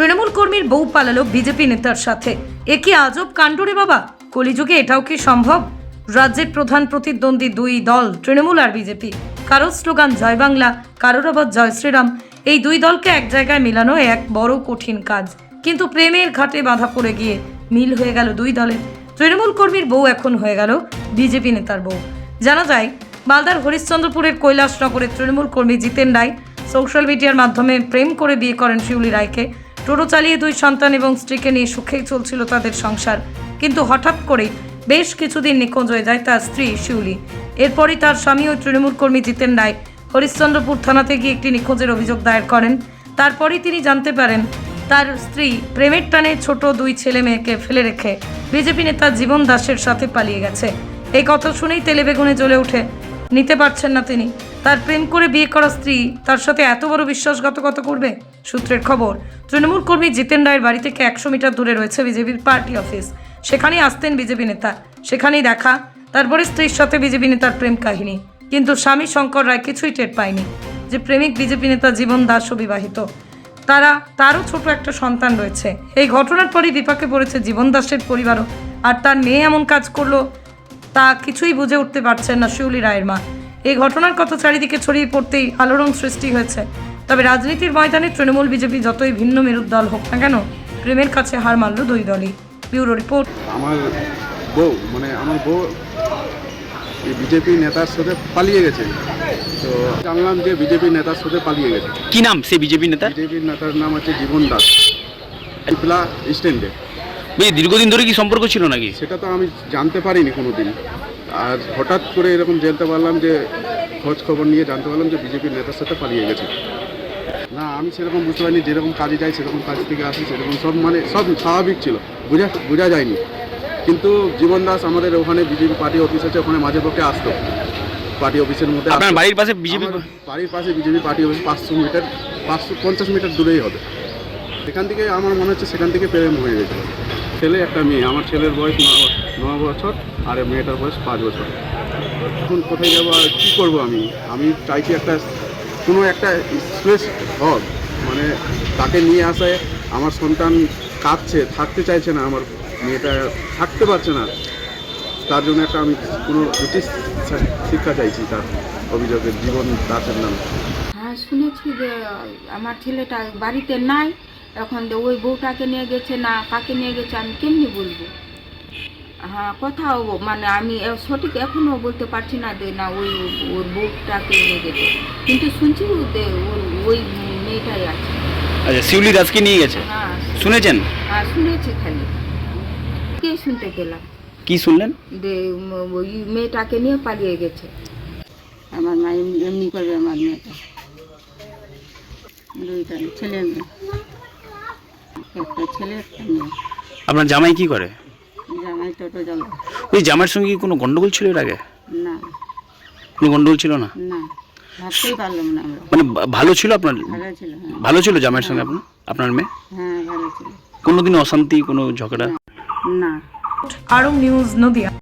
তৃণমূল কর্মীর বউ পালালো বিজেপি নেতার সাথে। এ কি আজব কাণ্ড রে বাবা? কলিযুগে এটাও কি সম্ভব? রাজ্যের প্রধান প্রতিদ্বন্দ্বী দুই দল, তৃণমূল আর বিজেপি। কারোর স্লোগান, জয় বাংলা কারোর আবার, জয় শ্রীরাম এই দুই দলকে এক জায়গায় মেলানো এক বড় কঠিন কাজ। কিন্তু প্রেমের ঘাটে বাধা পড়ে গিয়ে মিল হয়ে গেল দুই দলের তৃণমূল কর্মীর বউ এখন হয়ে গেল বিজেপি নেতার বউ। জানা যায়, মালদার হরিশ্চন্দ্রপুরের কৈলাসনগরের তৃণমূল কর্মী জিতেন রায়। সোশ্যাল মিডিয়ার মাধ্যমে প্রেম করে বিয়ে করেন শিউলি রায়কে। টোটো চালিয়ে দুই সন্তান এবং স্ত্রীকে নিয়ে সুখেই চলছিল তাদের সংসার। কিন্তু হঠাৎ করে বেশ কিছুদিন নিখোঁজ হয়ে যায় তার স্ত্রী শিউলি। এরপরই তার স্বামী ও তৃণমূল কর্মী জিতেন রায় হরিশ্চন্দ্রপুর থানাতে গিয়ে একটি নিখোঁজের অভিযোগ দায়ের করেন। তারপরই তিনি জানতে পারেন, তার স্ত্রী প্রেমের টানে ছোট দুই ছেলে মেয়েকে ফেলে রেখে বিজেপি নেতা জীবন দাসের সাথে পালিয়ে গেছে। এই কথা শুনেই তেলে বেগুনে জ্বলে ওঠে। নিতে পারছেন না তিনি। তার প্রেম করে বিয়ে করা স্ত্রী তার সাথে এত বড় বিশ্বাসঘাতকতা করবে? সূত্রের খবর, তৃণমূল কর্মী জিতেন রায়ের বাড়ি থেকে একশো মিটার দূরে রয়েছে বিজেপির পার্টি অফিস। সেখানেই আসতেন বিজেপি নেতা। সেখানেই দেখা, তারপরে স্ত্রীর সাথে বিজেপি নেতার প্রেম কাহিনী। কিন্তু স্বামী শঙ্কর রায় কিছুই টের পায়নি যে প্রেমিক বিজেপি নেতা জীবন দাসও বিবাহিত তারা, তারও ছোট একটা সন্তান রয়েছে। এই ঘটনার পরই বিপাকে পড়েছে জীবন দাসের পরিবারও। আর তার মেয়ে এমন কাজ করল, তা কিছুই বুঝে উঠতে পারছেন না শিউলি রায়ের মা। এই ঘটনার কথা চারিদিকে ছড়িয়ে পড়তেই আলোড়ন সৃষ্টি হয়েছে। তবে রাজনীতির ময়দানে তৃণমূল বিজেপি যতই ভিন্ন মেরুর দল হোক না কেন প্রেমের কাছে হার মানল দুই দলই। Bureau report. আমার বউ মানে আমার বউ এই বিজেপি নেতার সাথে পালিয়ে গেছে। তো জানলাম যে বিজেপি নেতার সাথে পালিয়ে গেছে। কি নাম সে বিজেপি নেতা? বিজেপি নেতার নাম হচ্ছে জীবন দাস। পিপলা স্ট্যান্ডে বলছি দীর্ঘদিন ধরে কি সম্পর্ক ছিল নাকি? সেটা তো আমি জানতে পারিনি কোনো দিন আর হঠাৎ করে এরকম জানতে পারলাম যে খোঁজ খবর নিয়ে জানতে পারলাম যে বিজেপি নেতার সাথে পালিয়ে গেছে। না আমি সেরকম বুঝতে পারিনি যেরকম কাজে যাই সেরকম কাজ থেকে আসি সেরকম সব মানে সব স্বাভাবিক ছিল বোঝা বোঝা যায়নি। কিন্তু জীবন দাস আমাদের ওখানে বিজেপি পার্টি অফিস আছে ওখানে মাঝে পক্ষে আসতো। পার্টি অফিসের মধ্যে আপনার বাড়ির পাশে বিজেপি বাড়ির পাশে বিজেপি পার্টি অফিস পাঁচশো মিটার পাঁচশো পঞ্চাশ মিটার দূরেই হবে। সেখান থেকে আমার মনে হচ্ছে সেখান থেকে প্রেম হয়ে গেছিল ছেলে একটা মেয়ে আমার ছেলের বয়স ন- ন বছর আর মেয়েটার বয়স পাঁচ বছর। এখন কোথায় যাব আর কী করব আমি? আমি চাইছি একটা কোনো একটা স্পেস হোক মানে তাকে নিয়ে আসায় আমার সন্তান কাঁদছে, থাকতে চাইছে না, আমার মেয়েটা থাকতে পারছে না। তার জন্য একটা আমি কোনো উচিত শিক্ষা চাইছি তার অভিযোগের জীবন দাসের নামে। হ্যাঁ শুনেছি যে, আমার ছেলেটা বাড়িতে নাই, এখন ওই বউটাকে নিয়ে গেছে না কাকে নিয়ে গেছে আমি কেমনি বলব হ্যাঁ কোথাও মানে আমি সঠিক এখনও বলতে পারছি না যে না ওই ওর বউটাকে নিয়ে গেছে। কিন্তু শুনছি যে ওর ওই মেয়েটাই আছে। আচ্ছা শিউলি দাসকে নিয়ে গেছে? হ্যাঁ। শুনেছেন? হ্যাঁ শুনেছি খালি। কে শুনতে পেলাম কি শুনলেন? যে ওই মেয়েটাকে নিয়ে পালিয়ে গেছে। আমার মা এমনি এমনি করবে আমার মেয়েটা। দুইটা ছেলে মেয়ে। একটা ছেলে একটা মেয়ে। আপনার জামাই কি করে? টোটো ওই জামাইয়ের সঙ্গে কি কোনো গন্ডগোল ছিল এর আগে? না। কোনো গন্ডগোল ছিল না? না। ভাবতেই পারলাম না আমরা। মানে ভালো ছিল আপনার? ভালো ছিল হ্যাঁ। ভালো ছিল জামাইয়ের সঙ্গে আপনার? আপনার মেয়ে? হ্যাঁ ভালো ছিল। কোনোদিন অশান্তি কোনো ঝগড়া? না। আরও নিউজ নদিয়া।